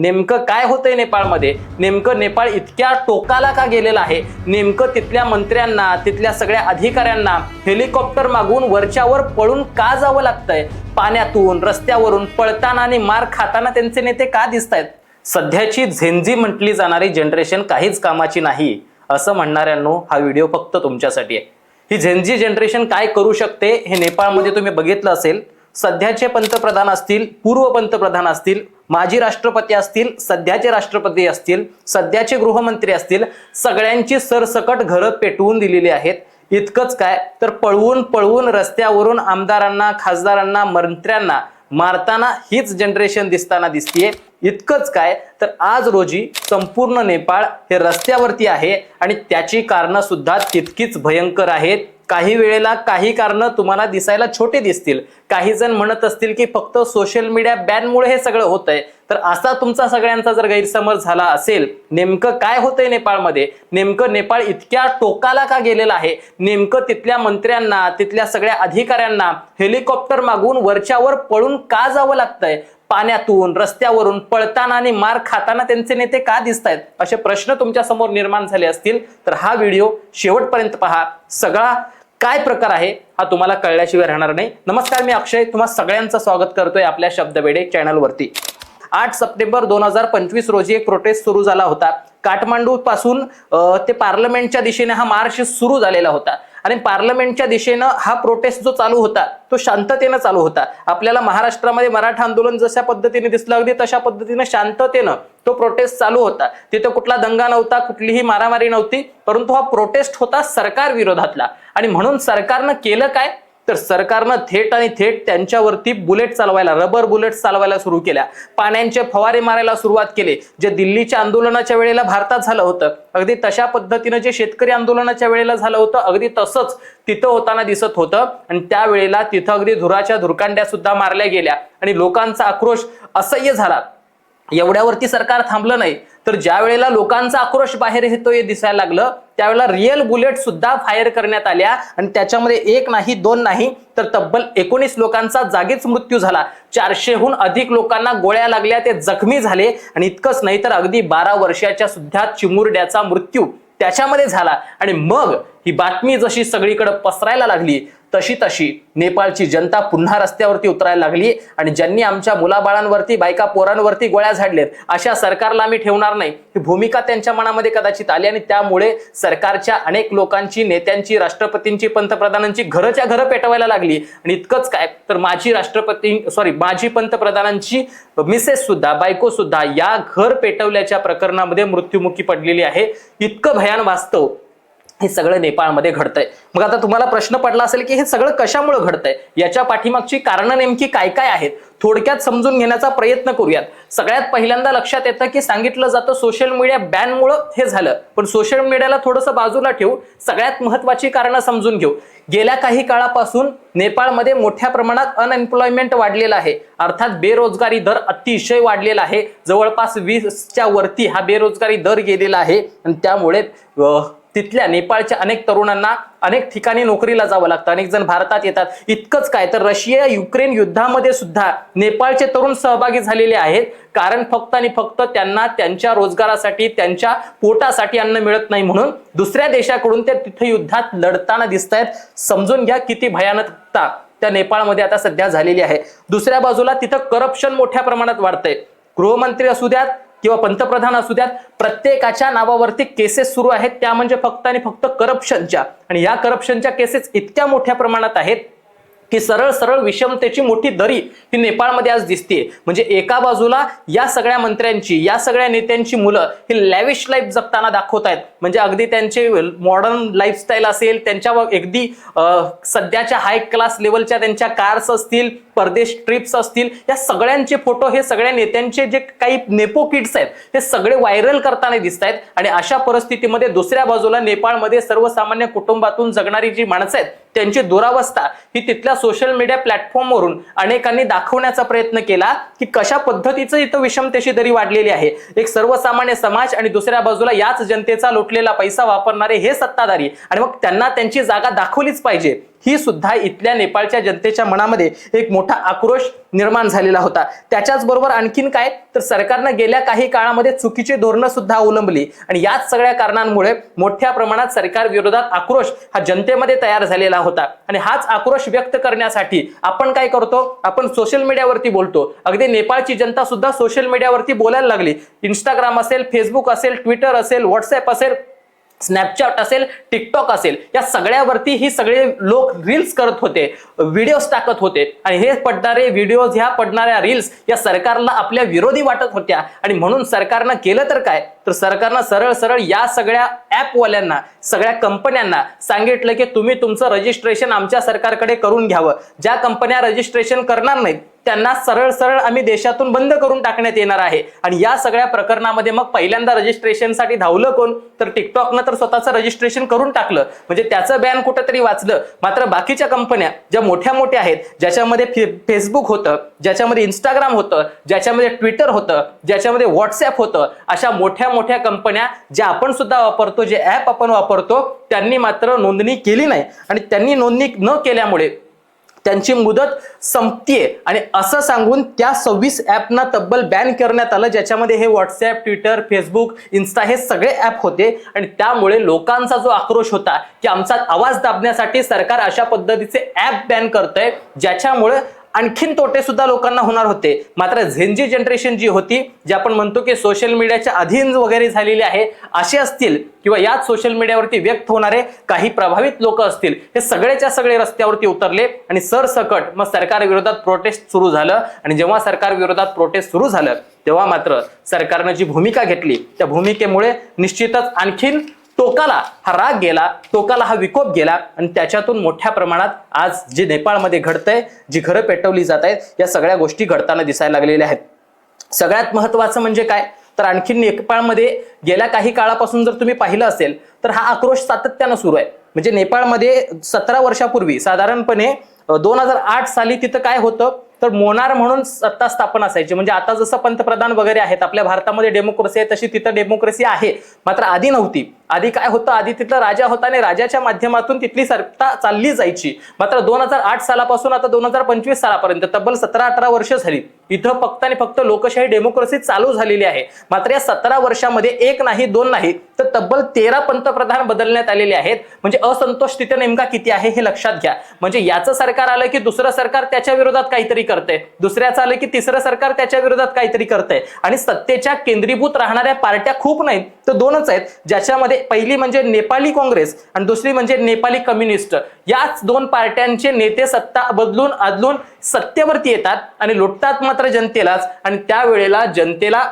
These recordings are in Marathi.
नेमकं काय होतंय नेपाळमध्ये? नेमकं नेपाळ इतक्या टोकाला का गेलेलं आहे? नेमकं तिथल्या मंत्र्यांना तिथल्या सगळ्या अधिकाऱ्यांना हेलिकॉप्टर मागून वरच्यावर पळून का जावं लागतंय? पाण्यातून रस्त्यावरून पळताना आणि मार खाताना त्यांचे नेते का दिसत आहेत सध्याची झेंझी म्हटली जाणारी जनरेशन काहीच कामाची नाही असं म्हणणाऱ्यांनो हा व्हिडिओ फक्त तुमच्यासाठी आहे. ही झेंझी जनरेशन काय करू शकते हे नेपाळमध्ये तुम्ही बघितलं असेल सध्याचे पंतप्रधान असतील पूर्व पंतप्रधान असतील माजी राष्ट्रपती असतील सध्याचे राष्ट्रपती असतील सध्याचे गृहमंत्री असतील सगळ्यांची सरसकट घरं पेटवून दिलेली आहेत. इतकंच काय तर पळवून पळवून रस्त्यावरून आमदारांना खासदारांना मंत्र्यांना मारताना हीच जनरेशन दिसताना दिसतीये. इतकंच काय? तर आज रोजी संपूर्ण नेपाळ हे रस्त्यावरती आहे आणि त्याची कारणं सुद्धा तितकीच भयंकर आहेत. काही वेळेला काही कारणं तुम्हाला दिसायला छोटे दिसतील. काही जण म्हणत असतील की फक्त सोशल मीडिया बॅनमुळे हे सगळं होतंय. तर असा तुमचा सगळ्यांचा जर गैरसमज झाला असेल नेमकं काय होतंय नेपाळमध्ये? नेमकं नेपाळ इतक्या टोकाला का गेलेलं आहे? नेमकं तिथल्या मंत्र्यांना तिथल्या सगळ्या अधिकाऱ्यांना हेलिकॉप्टर मागून वरच्यावर पळून का जावं लागतंय? पाण्यातून रस्त्यावरून पळताना आणि मार खाताना त्यांचे नेते का दिसत आहेत असे प्रश्न तुमच्यासमोर निर्माण झाले असतील. तर हा व्हिडिओ शेवटपर्यंत पहा. सगळा काय प्रकार आहे हा तुम्हाला कळल्याशिवाय राहणार नाही. नमस्कार मी अक्षय. तुम्हा सगळ्यांचं स्वागत करतोय आपल्या शब्दवेडे चॅनलवरती. आठ सप्टेंबर दोन हजार पंचवीस रोजी एक प्रोटेस्ट सुरू झाला होता. काठमांडू पासून ते पार्लमेंटच्या दिशेने हा मार्च सुरू झालेला होता. आणि पार्लमेंटच्या दिशेनं हा प्रोटेस्ट जो चालू होता तो शांततेनं चालू होता. आपल्याला महाराष्ट्रामध्ये मराठा आंदोलन जशा पद्धतीने दिसलं अगदी तशा पद्धतीनं शांततेनं तो प्रोटेस्ट चालू होता. तिथं कुठला दंगा नव्हता कुठलीही मारामारी नव्हती परंतु हा प्रोटेस्ट होता सरकार विरोधातला आणि म्हणून सरकारनं केलं काय? तर सरकारनं थेट आणि थेट त्यांच्यावरती बुलेट चालवायला रबर बुलेट चालवायला सुरू केल्या. पाण्याचे फवारे मारायला सुरुवात केली. जे दिल्लीच्या आंदोलनाच्या वेळेला भारतात झालं होतं अगदी तशा पद्धतीनं जे शेतकरी आंदोलनाच्या वेळेला झालं होतं अगदी तसंच तिथं होताना दिसत होतं. आणि त्यावेळेला तिथं अगदी धुराच्या धुरकांड्या सुद्धा मारल्या गेल्या. आणि लोकांचा आक्रोश असह्य झाला. एवढ्यावरती सरकार थांबलं नाही. तर ज्या वेळेला लोकांचा आक्रोश बाहेर येतोय दिसायला लागलं त्यावेळेला रिअल बुलेट सुद्धा फायर करण्यात आल्या आणि त्याच्यामध्ये एक नाही दोन नाही तर तब्बल एकोणीस लोकांचा जागीच मृत्यू झाला. चारशेहून अधिक लोकांना गोळ्या लागल्या ते जखमी झाले आणि इतकंच नाही तर अगदी बारा वर्षाच्या सुद्धा चिमुरड्याचा मृत्यू त्याच्यामध्ये झाला. आणि मग ही बातमी जशी सगळीकडे पसरायला लागली तशी तशी नेपाळची जनता पुन्हा रस्त्यावरती उतरायला लागली आणि ज्यांनी आमच्या मुलाबाळांवरती बायका पोरांवरती गोळ्या झाडलेत अशा सरकारला आम्ही ठेवणार नाही. ही भूमिका त्यांच्या मनामध्ये कदाचित आली आणि त्यामुळे सरकारच्या अनेक लोकांची नेत्यांची राष्ट्रपतींची पंतप्रधानांची घरच्या घरं पेटवायला लागली. आणि इतकंच काय तर माजी राष्ट्रपती सॉरी माजी पंतप्रधानांची मिसेस सुद्धा बायको सुद्धा या घर पेटवल्याच्या प्रकरणामध्ये मृत्युमुखी पडलेली आहे. इतकं भयान वास्तव. हे सगळं नेपाळमध्ये घडतंय. मग आता तुम्हाला प्रश्न पडला असेल की हे सगळं कशामुळे घडतंय? याच्या पाठीमागची कारणं नेमकी काय काय आहेत? थोडक्यात समजून घेण्याचा प्रयत्न करूयात. सगळ्यात पहिल्यांदा लक्षात येतं की सांगितलं जातं सोशल मीडिया बॅनमुळं हे झालं. पण सोशल मीडियाला थोडंसं बाजूला ठेवू सगळ्यात महत्वाची कारणं समजून घेऊ. गेल्या काही काळापासून नेपाळमध्ये मोठ्या प्रमाणात अनएम्प्लॉयमेंट वाढलेला आहे. अर्थात बेरोजगारी दर अतिशय वाढलेला आहे. जवळपास वीसच्या वरती हा बेरोजगारी दर गेलेला आहे. आणि त्यामुळे तिथल्या नेपाळच्या अनेक तरुणांना अनेक ठिकाणी नोकरीला जावं लागतं. अनेक जण भारतात येतात. इतकंच काय तर रशिया युक्रेन युद्धामध्ये सुद्धा नेपाळचे तरुण सहभागी झालेले आहेत. कारण फक्त आणि फक्त त्यांना त्यांच्या रोजगारासाठी त्यांच्या पोटासाठी अन्न मिळत नाही म्हणून दुसऱ्या देशाकडून ते तिथे युद्धात लढताना दिसत आहेत समजून घ्या किती भयानकता त्या नेपाळमध्ये आता सध्या झालेली आहे. दुसऱ्या बाजूला तिथं करप्शन मोठ्या प्रमाणात वाढतंय. गृहमंत्री असू द्यात किंवा पंतप्रधान असू द्यात प्रत्येकाच्या नावावरती केसेस सुरू आहेत. त्या म्हणजे फक्त आणि फक्त करप्शनच्या आणि या करप्शनच्या केसेस इतक्या मोठ्या प्रमाणात आहेत की सरळ सरळ विषमतेची मोठी दरी ही नेपाळमध्ये आज दिसते म्हणजे एका बाजूला या सगळ्या मंत्र्यांची या सगळ्या नेत्यांची मुलं ही लॅविश लाईफ जगताना दाखवत आहेत. म्हणजे अगदी त्यांचे मॉडर्न लाईफस्टाईल असेल त्यांच्या अगदी सध्याच्या हाय क्लास लेवलच्या त्यांच्या कार्स असतील परदेश ट्रिप्स असतील या सगळ्यांचे फोटो हे सगळ्या नेत्यांचे जे काही नेपो किड्स आहेत हे सगळे व्हायरल करताना दिसत आहेत आणि अशा परिस्थितीमध्ये दुसऱ्या बाजूला नेपाळमध्ये सर्वसामान्य कुटुंबातून जगणारी जी माणसं आहेत त्यांची दुरावस्था ही तिथल्या सोशल मीडिया प्लॅटफॉर्मवरून अनेकांनी दाखवण्याचा प्रयत्न केला की कशा पद्धतीचं इथं विषमतेशी दरी वाढलेली आहे. एक सर्वसामान्य समाज आणि दुसऱ्या बाजूला याच जनतेचा लुटलेला पैसा वापरणारे हे सत्ताधारी. आणि मग त्यांना त्यांची जागा दाखवलीच पाहिजे. ही सुद्धा इथल्या नेपाळच्या जनतेच्या मनामध्ये एक मोठा आक्रोश निर्माण झालेला होता. त्याच्याच बरोबर आणखीन काय? तर सरकारनं गेल्या काही काळामध्ये चुकीची धोरणं सुद्धा अवलंबली. आणि याच सगळ्या कारणांमुळे मोठ्या प्रमाणात सरकार विरोधात आक्रोश हा जनतेमध्ये तयार झालेला होता. आणि हाच आक्रोश व्यक्त करण्यासाठी आपण काय करतो? आपण सोशल मीडियावरती बोलतो. अगदी नेपाळची जनता सुद्धा सोशल मीडियावरती बोलायला लागली. इंस्टाग्राम असेल फेसबुक असेल ट्विटर असेल व्हॉट्सअप असेल स्नॅपचॅट असेल टिकटॉक असेल या सगळ्यावरती ही सगळे लोक रील्स करत होते व्हिडिओज टाकत होते. आणि हे पडणारे व्हिडिओज ह्या पडणाऱ्या रील्स या सरकारला आपल्या विरोधी वाटत होत्या. आणि म्हणून सरकारनं केलं तर काय? तर सरकारनं सरळ सरळ या सगळ्या ऍपवाल्यांना सगळ्या कंपन्यांना सांगितलं की तुम्ही तुमचं रजिस्ट्रेशन आमच्या सरकारकडे करून घ्यावं. ज्या कंपन्या रजिस्ट्रेशन करणार नाहीत त्यांना सरळ सरळ आम्ही देशातून बंद करून टाकण्यात येणार आहे. आणि या सगळ्या प्रकरणामध्ये मग पहिल्यांदा रजिस्ट्रेशनसाठी धावलं कोण? तर टिकटॉकनं तर स्वतःचं रजिस्ट्रेशन करून टाकलं. म्हणजे त्याचं बॅन कुठंतरी वाचलं. मात्र बाकीच्या कंपन्या ज्या मोठ्या मोठ्या आहेत ज्याच्यामध्ये फेसबुक होतं ज्याच्यामध्ये इंस्टाग्राम होतं ज्याच्यामध्ये ट्विटर होतं ज्याच्यामध्ये व्हॉट्सअप होतं अशा मोठ्या मोठ्या कंपन्या ज्या आपण सुद्धा वापरतो जे ऍप आपण वापरतो त्यांनी मात्र नोंदणी केली नाही. आणि त्यांनी नोंदणी न केल्यामुळे त्यांची मुदत संपतीये. आणि असं सांगून त्या सव्वीस ॲपना तब्बल बॅन करण्यात आलं ज्याच्यामध्ये हे व्हॉट्सॲप ट्विटर फेसबुक इन्स्टा हे सगळे ॲप होते. आणि त्यामुळे लोकांचा जो आक्रोश होता की आमचा आवाज दाबण्यासाठी सरकार अशा पद्धतीचे ॲप बॅन करतंय ज्याच्यामुळे आणखीन तोटे सुद्धा लोकांना होणार होते. मात्र झेंजी जनरेशन जी होती जे आपण म्हणतो की सोशल मीडियाच्या अधीन वगैरे झालेली आहे असे असतील किंवा याच सोशल मीडियावरती व्यक्त होणारे काही प्रभावित लोक असतील हे सगळेच्या सगळे रस्त्यावरती उतरले आणि सरसकट मग सरकार विरोधात प्रोटेस्ट सुरू झालं. आणि जेव्हा सरकार विरोधात प्रोटेस्ट सुरू झालं तेव्हा मात्र सरकारनं जी भूमिका घेतली त्या भूमिकेमुळे निश्चितच आणखीन टोकाला हा राग गेला टोकाला हा विकोप गेला आणि त्याच्यातून मोठ्या प्रमाणात आज जे नेपाळमध्ये घडतंय जी घरं पेटवली जात आहेत या सगळ्या गोष्टी घडताना दिसायला लागलेल्या आहेत. सगळ्यात महत्वाचं म्हणजे काय? तर आणखी नेपाळमध्ये गेल्या काही काळापासून जर तुम्ही पाहिलं असेल तर हा आक्रोश सातत्यानं सुरू आहे. म्हणजे नेपाळमध्ये सतरा वर्षापूर्वी साधारणपणे दोन हजार आठ साली तिथं काय होतं? तर मोनार म्हणून सत्ता स्थापन असायची. म्हणजे आता जसं पंतप्रधान वगैरे आहेत आपल्या भारतामध्ये डेमोक्रेसी आहे तशी तिथं डेमोक्रेसी आहे. मात्र आधी नव्हती. आधी काय होतं? आधी तिथलं राजा होता आणि राजाच्या माध्यमातून तिथली सत्ता चालली जायची. मात्र दोन हजार आठ सालापासून आता दोन हजार पंचवीस सालापर्यंत तब्बल सतरा अठरा वर्ष झाली. इथं फक्त आणि फक्त लोकशाही डेमोक्रेसी चालू झालेली आहे. मात्र या सतरा वर्षामध्ये एक नाही दोन नाही तर तब्बल तेरा पंतप्रधान बदलण्यात आलेले आहेत. म्हणजे असंतोष तिथे नेमका किती आहे हे लक्षात घ्या. म्हणजे याचं सरकार आलं की दुसरं सरकार त्याच्या विरोधात काहीतरी करते. दुसऱ्याचं आलं की तिसरं सरकार त्याच्या विरोधात काहीतरी करतंय. आणि सत्तेच्या केंद्रीभूत राहणाऱ्या पार्ट्या खूप नाहीत. तर दोनच आहेत ज्याच्यामध्ये पहिली म्हणजे नेपाली काँग्रेस आणि दुसरी म्हणजे नेपाली कम्युनिस्ट. याच दोन पार्ट्यांचे नेते सत्ता बदलून अदलून सत्तेवरती येतात आणि लुटतात मात्र जनतेलाच. आणि त्यावेळेला जनतेला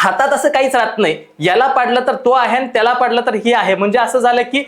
हातात असं काहीच राहत नाही. याला पाडलं तर तो आहे आणि त्याला पाडलं तर ही आहे. म्हणजे असं झालं की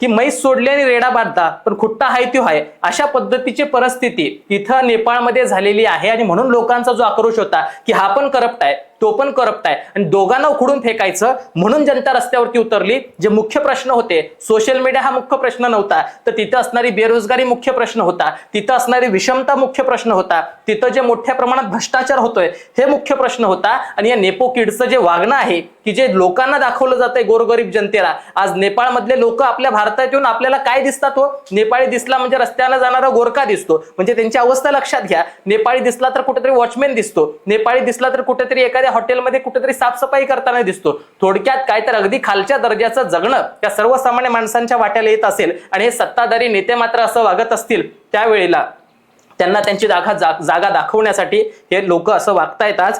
की मैस सोडली आणि रेडा बांधता पण खुट्टा हाय त्यो हाय. अशा पद्धतीची परिस्थिती इथं नेपाळमध्ये झालेली आहे आणि म्हणून लोकांचा जो आक्रोश होता की हा पण करप्ट आहे. तो पण करप्ट आहे आणि दोघांना उखडून फेकायचं म्हणून जनता रस्त्यावरती उतरली. जे मुख्य प्रश्न होते सोशल मीडिया हा मुख्य प्रश्न नव्हता. तर तिथं असणारी बेरोजगारी मुख्य प्रश्न होता. तिथं असणारी विषमता मुख्य प्रश्न होता. तिथं जे मोठ्या प्रमाणात भ्रष्टाचार होतोय हे मुख्य प्रश्न होता. आणि या नेपो किडचं जे वागणं आहे की जे लोकांना दाखवलं जातंय गोरगरीब जनतेला आज नेपाळमधले लोक आपल्या भारतात येऊन आपल्याला काय दिसतात हो? नेपाळी दिसला म्हणजे रस्त्यानं जाणारा गोरका दिसतो. म्हणजे त्यांची अवस्था लक्षात घ्या. नेपाळी दिसला तर कुठेतरी वॉचमॅन दिसतो. नेपाळी दिसला तर कुठेतरी एखाद्या हॉटेलमध्ये कुठेतरी साफसफाई करताना दिसतो. थोडक्यात काय तर अगदी खालच्या दर्जाचं जगणं त्या सर्वसामान्य माणसांच्या वाट्याला येत असेल आणि हे सत्ताधारी नेते मात्र असं वागत असतील त्यावेळेला. त्यांना त्यांची जागा जागा दाखवण्यासाठी हे लोक असं वागतायत आज.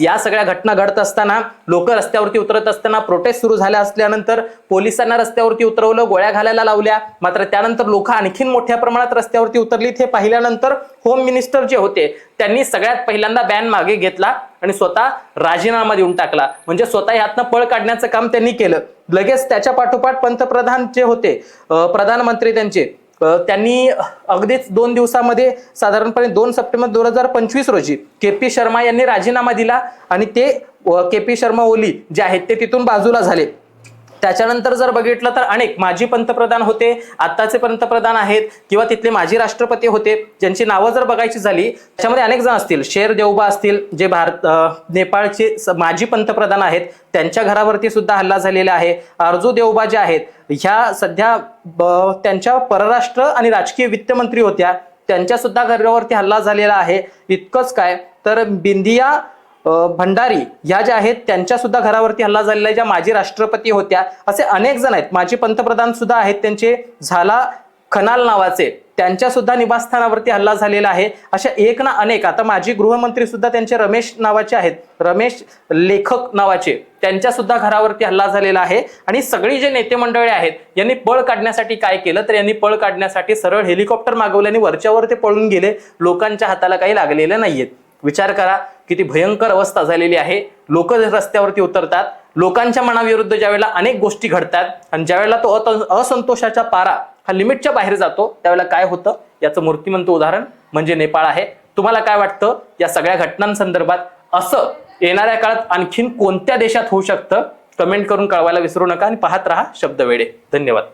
या सगळ्या घटना घडत असताना लोक रस्त्यावरती उतरत असताना प्रोटेस्ट सुरू झाल्या असल्यानंतर पोलिसांना रस्त्यावरती उतरवलं गोळ्या घालायला लावल्या. मात्र त्यानंतर लोक आणखीन मोठ्या प्रमाणात रस्त्यावरती उतरलीत. हे पाहिल्यानंतर होम मिनिस्टर जे होते त्यांनी सगळ्यात पहिल्यांदा बॅन मागे घेतला आणि स्वतः राजीनामा देऊन टाकला. म्हणजे स्वतः यातनं पळ काढण्याचं काम त्यांनी केलं. लगेच त्याच्या पाठोपाठ पंतप्रधान जे होते प्रधानमंत्री त्यांचे त्यांनी अगदीच दोन दिवसामध्ये साधारणपणे दोन सप्टेंबर दोन हजार पंचवीस रोजी के पी शर्मा यांनी राजीनामा दिला आणि ते के पी शर्मा ओली जे आहेत ते तिथून बाजूला झाले. त्याच्यानंतर जर बघितलं तर अनेक माजी पंतप्रधान होते आत्ताचे पंतप्रधान आहेत किंवा तिथले माजी राष्ट्रपती होते ज्यांची नावं जर बघायची झाली त्याच्यामध्ये अनेक जण असतील. शेर देवबा असतील जे भारत नेपाळचे स- माजी पंतप्रधान आहेत त्यांच्या घरावरती सुद्धा हल्ला झालेला आहे. अर्जू देवबा जे आहेत ह्या सध्या ब- त्यांच्या परराष्ट्र आणि राजकीय वित्तमंत्री होत्या त्यांच्या सुद्धा घरावरती हल्ला झालेला आहे. इतकंच काय तर बिंदिया भंडारी ह्या ज्या आहेत त्यांच्या सुद्धा घरावरती हल्ला झालेला आहे. ज्या माजी राष्ट्रपती होत्या असे अनेक जण आहेत. माजी पंतप्रधान सुद्धा आहेत. त्यांचे झाला खनाल नावाचे. त्यांच्या सुद्धा निवासस्थानावरती हल्ला झालेला आहे. अशा एक ना अनेक. आता माजी गृहमंत्री सुद्धा त्यांचे रमेश नावाचे आहेत. रमेश लेखक नावाचे. त्यांच्या सुद्धा घरावरती हल्ला झालेला आहे. आणि सगळी जे नेते मंडळी आहेत यांनी पळ काढण्यासाठी काय केलं? तर यांनी पळ काढण्यासाठी सरळ हेलिकॉप्टर मागवले आणि वरच्यावर ते पळून गेले. लोकांच्या हाताला काही लागलेले नाहीयेत विचार करा. किती भयंकर अवस्था झालेली आहे. लोक रस्त्यावरती उतरतात. लोकांच्या मनाविरुद्ध ज्यावेळेला अनेक गोष्टी घडतात आणि ज्यावेळेला तो असंतोषाचा पारा हा लिमिटच्या बाहेर जातो त्यावेळेला काय होतं? याचं मूर्तिमंत उदाहरण म्हणजे नेपाळ आहे. तुम्हाला काय वाटतं? या सगळ्या घटनांसंदर्भात असं येणाऱ्या काळात आणखीन कोणत्या देशात होऊ शकतं? कमेंट करून कळवायला विसरू नका आणि पाहत राहा शब्दवेडे धन्यवाद.